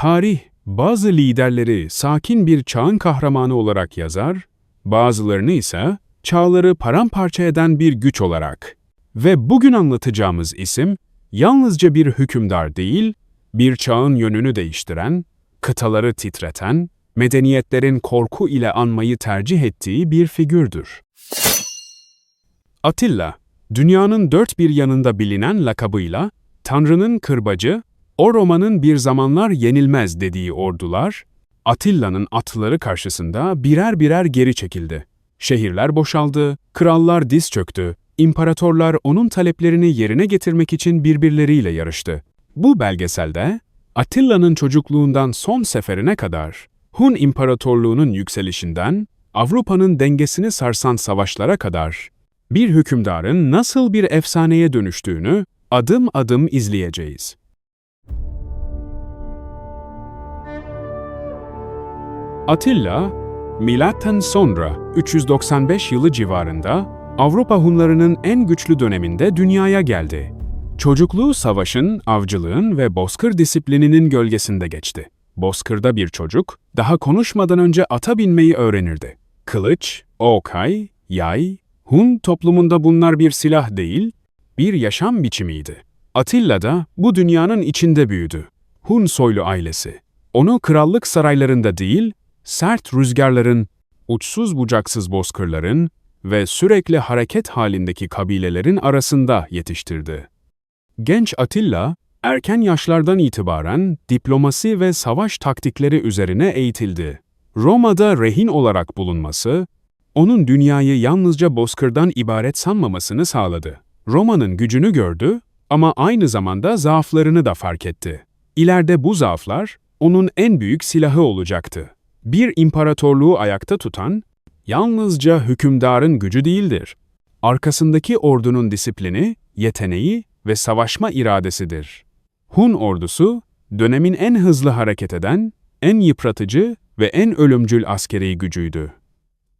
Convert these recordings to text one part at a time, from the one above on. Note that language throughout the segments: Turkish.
Tarih, bazı liderleri sakin bir çağın kahramanı olarak yazar, bazılarını ise çağları paramparça eden bir güç olarak. Ve bugün anlatacağımız isim, yalnızca bir hükümdar değil, bir çağın yönünü değiştiren, kıtaları titreten, medeniyetlerin korku ile anmayı tercih ettiği bir figürdür. Atilla, dünyanın dört bir yanında bilinen lakabıyla, Tanrı'nın kırbacı, o Roma'nın bir zamanlar yenilmez dediği ordular, Atilla'nın atları karşısında birer birer geri çekildi. Şehirler boşaldı, krallar diz çöktü, imparatorlar onun taleplerini yerine getirmek için birbirleriyle yarıştı. Bu belgeselde, Atilla'nın çocukluğundan son seferine kadar, Hun İmparatorluğu'nun yükselişinden, Avrupa'nın dengesini sarsan savaşlara kadar, bir hükümdarın nasıl bir efsaneye dönüştüğünü adım adım izleyeceğiz. Atilla, milattan sonra 395 yılı civarında Avrupa Hunlarının en güçlü döneminde dünyaya geldi. Çocukluğu savaşın, avcılığın ve bozkır disiplininin gölgesinde geçti. Bozkırda bir çocuk, daha konuşmadan önce ata binmeyi öğrenirdi. Kılıç, okay, yay, Hun toplumunda bunlar bir silah değil, bir yaşam biçimiydi. Atilla da bu dünyanın içinde büyüdü. Hun soylu ailesi. Onu krallık saraylarında değil, sert rüzgarların, uçsuz bucaksız bozkırların ve sürekli hareket halindeki kabilelerin arasında yetiştirdi. Genç Atilla, erken yaşlardan itibaren diplomasi ve savaş taktikleri üzerine eğitildi. Roma'da rehin olarak bulunması, onun dünyayı yalnızca bozkırdan ibaret sanmamasını sağladı. Roma'nın gücünü gördü ama aynı zamanda zaaflarını da fark etti. İleride bu zaaflar onun en büyük silahı olacaktı. Bir imparatorluğu ayakta tutan, yalnızca hükümdarın gücü değildir. Arkasındaki ordunun disiplini, yeteneği ve savaşma iradesidir. Hun ordusu, dönemin en hızlı hareket eden, en yıpratıcı ve en ölümcül askeri gücüydü.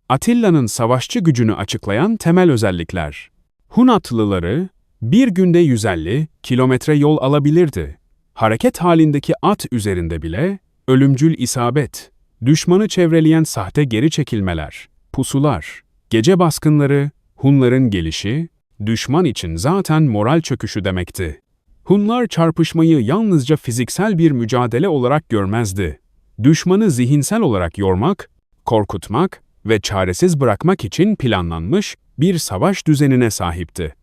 Atilla'nın savaşçı gücünü açıklayan temel özellikler. Hun atlıları bir günde 150 kilometre yol alabilirdi. Hareket halindeki at üzerinde bile ölümcül isabet, düşmanı çevreleyen sahte geri çekilmeler, pusular, gece baskınları, Hunların gelişi, düşman için zaten moral çöküşü demekti. Hunlar çarpışmayı yalnızca fiziksel bir mücadele olarak görmezdi. Düşmanı zihinsel olarak yormak, korkutmak ve çaresiz bırakmak için planlanmış bir savaş düzenine sahipti.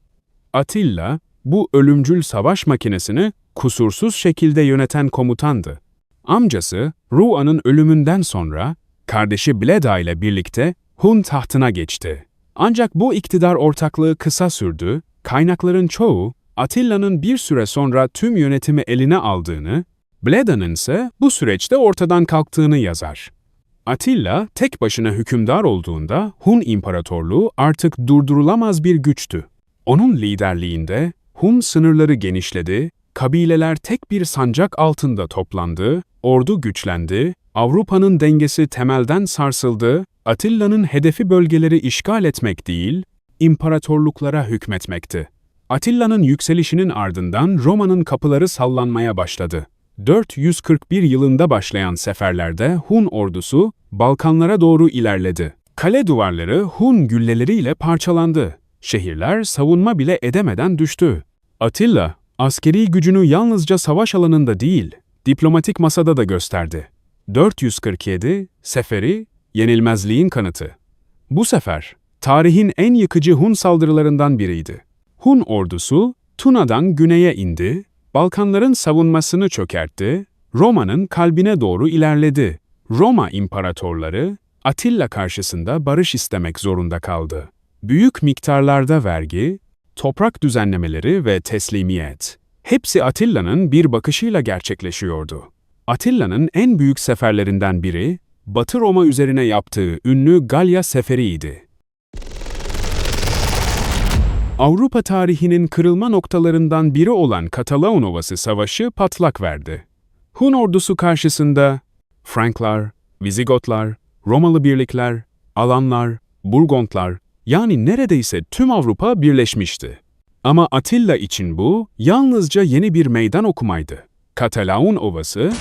Atilla, bu ölümcül savaş makinesini kusursuz şekilde yöneten komutandı. Amcası, Rua'nın ölümünden sonra, kardeşi Bleda ile birlikte Hun tahtına geçti. Ancak bu iktidar ortaklığı kısa sürdü, kaynakların çoğu Atilla'nın bir süre sonra tüm yönetimi eline aldığını, Bleda'nın ise bu süreçte ortadan kalktığını yazar. Atilla tek başına hükümdar olduğunda Hun İmparatorluğu artık durdurulamaz bir güçtü. Onun liderliğinde Hun sınırları genişledi, kabileler tek bir sancak altında toplandı, ordu güçlendi, Avrupa'nın dengesi temelden sarsıldı, Atilla'nın hedefi bölgeleri işgal etmek değil, imparatorluklara hükmetmekti. Atilla'nın yükselişinin ardından Roma'nın kapıları sallanmaya başladı. 441 yılında başlayan seferlerde Hun ordusu Balkanlara doğru ilerledi. Kale duvarları Hun gülleleriyle parçalandı. Şehirler savunma bile edemeden düştü. Atilla, askeri gücünü yalnızca savaş alanında değil, diplomatik masada da gösterdi. 447 Seferi, yenilmezliğin kanıtı. Bu sefer, tarihin en yıkıcı Hun saldırılarından biriydi. Hun ordusu, Tuna'dan güneye indi, Balkanların savunmasını çökertti, Roma'nın kalbine doğru ilerledi. Roma imparatorları, Atilla karşısında barış istemek zorunda kaldı. Büyük miktarlarda vergi, toprak düzenlemeleri ve teslimiyet. Hepsi Atilla'nın bir bakışıyla gerçekleşiyordu. Atilla'nın en büyük seferlerinden biri, Batı Roma üzerine yaptığı ünlü Galya Seferi'ydi. Avrupa tarihinin kırılma noktalarından biri olan Katalaun Ovası Savaşı patlak verdi. Hun ordusu karşısında Franklar, Vizigotlar, Romalı birlikler, Alanlar, Burgontlar yani neredeyse tüm Avrupa birleşmişti. Ama Atilla için bu yalnızca yeni bir meydan okumaydı. Katalaun Ovası,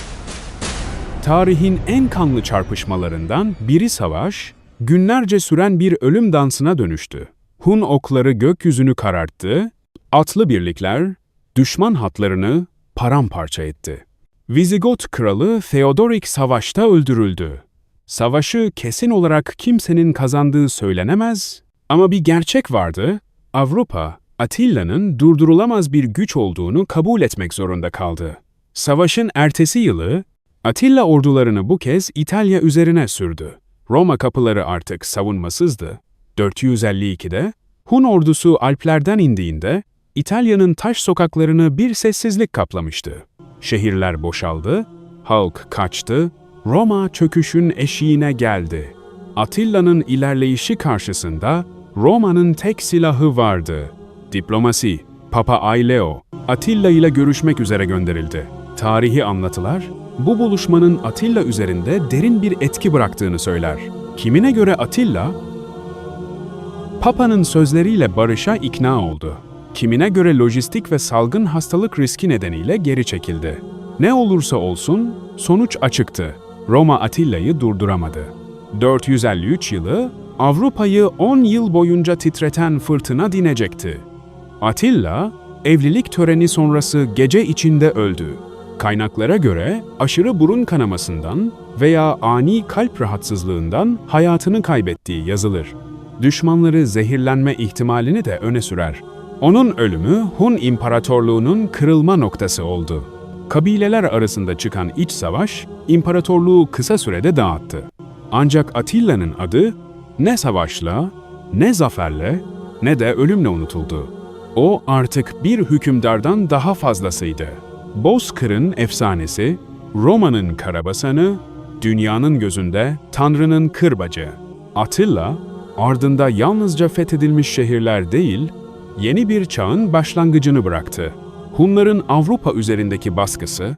Tarihin en kanlı çarpışmalarından biri savaş, günlerce süren bir ölüm dansına dönüştü. Hun okları gökyüzünü kararttı, atlı birlikler düşman hatlarını paramparça etti. Vizigot kralı Theodoric savaşta öldürüldü. Savaşı kesin olarak kimsenin kazandığı söylenemez ama bir gerçek vardı. Avrupa, Atilla'nın durdurulamaz bir güç olduğunu kabul etmek zorunda kaldı. Savaşın ertesi yılı, Atilla ordularını bu kez İtalya üzerine sürdü. Roma kapıları artık savunmasızdı. 452'de Hun ordusu Alplerden indiğinde İtalya'nın taş sokaklarını bir sessizlik kaplamıştı. Şehirler boşaldı, halk kaçtı, Roma çöküşün eşiğine geldi. Atilla'nın ilerleyişi karşısında Roma'nın tek silahı vardı. Diplomasi. Papa Aileo, Atilla ile görüşmek üzere gönderildi. Tarihi anlatılar, bu buluşmanın Atilla üzerinde derin bir etki bıraktığını söyler. Kimine göre Atilla, Papa'nın sözleriyle barışa ikna oldu. Kimine göre lojistik ve salgın hastalık riski nedeniyle geri çekildi. Ne olursa olsun sonuç açıktı. Roma Atilla'yı durduramadı. 453 yılı Avrupa'yı 10 yıl boyunca titreten fırtına dinecekti. Atilla, evlilik töreni sonrası gece içinde öldü. Kaynaklara göre aşırı burun kanamasından veya ani kalp rahatsızlığından hayatını kaybettiği yazılır. Düşmanları zehirlenme ihtimalini de öne sürer. Onun ölümü Hun İmparatorluğu'nun kırılma noktası oldu. Kabileler arasında çıkan iç savaş, imparatorluğu kısa sürede dağıttı. Ancak Atilla'nın adı ne savaşla, ne zaferle, ne de ölümle unutuldu. O artık bir hükümdardan daha fazlasıydı. Bozkır'ın efsanesi, Roma'nın karabasanı, dünyanın gözünde Tanrı'nın kırbacı. Attila, ardında yalnızca fethedilmiş şehirler değil, yeni bir çağın başlangıcını bıraktı. Hunların Avrupa üzerindeki baskısı,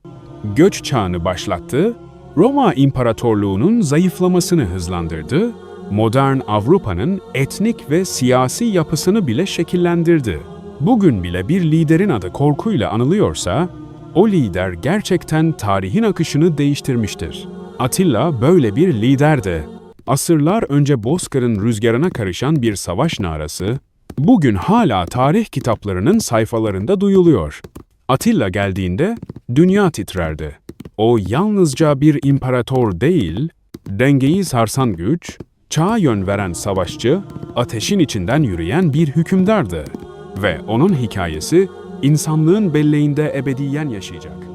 göç çağını başlattı, Roma İmparatorluğu'nun zayıflamasını hızlandırdı, modern Avrupa'nın etnik ve siyasi yapısını bile şekillendirdi. Bugün bile bir liderin adı korkuyla anılıyorsa, o lider gerçekten tarihin akışını değiştirmiştir. Atilla böyle bir liderdi. Asırlar önce Bozkır'ın rüzgarına karışan bir savaş narası, bugün hala tarih kitaplarının sayfalarında duyuluyor. Atilla geldiğinde dünya titrerdi. O yalnızca bir imparator değil, dengeyi sarsan güç, çağa yön veren savaşçı, ateşin içinden yürüyen bir hükümdardı. Ve onun hikayesi insanlığın belleğinde ebediyen yaşayacak.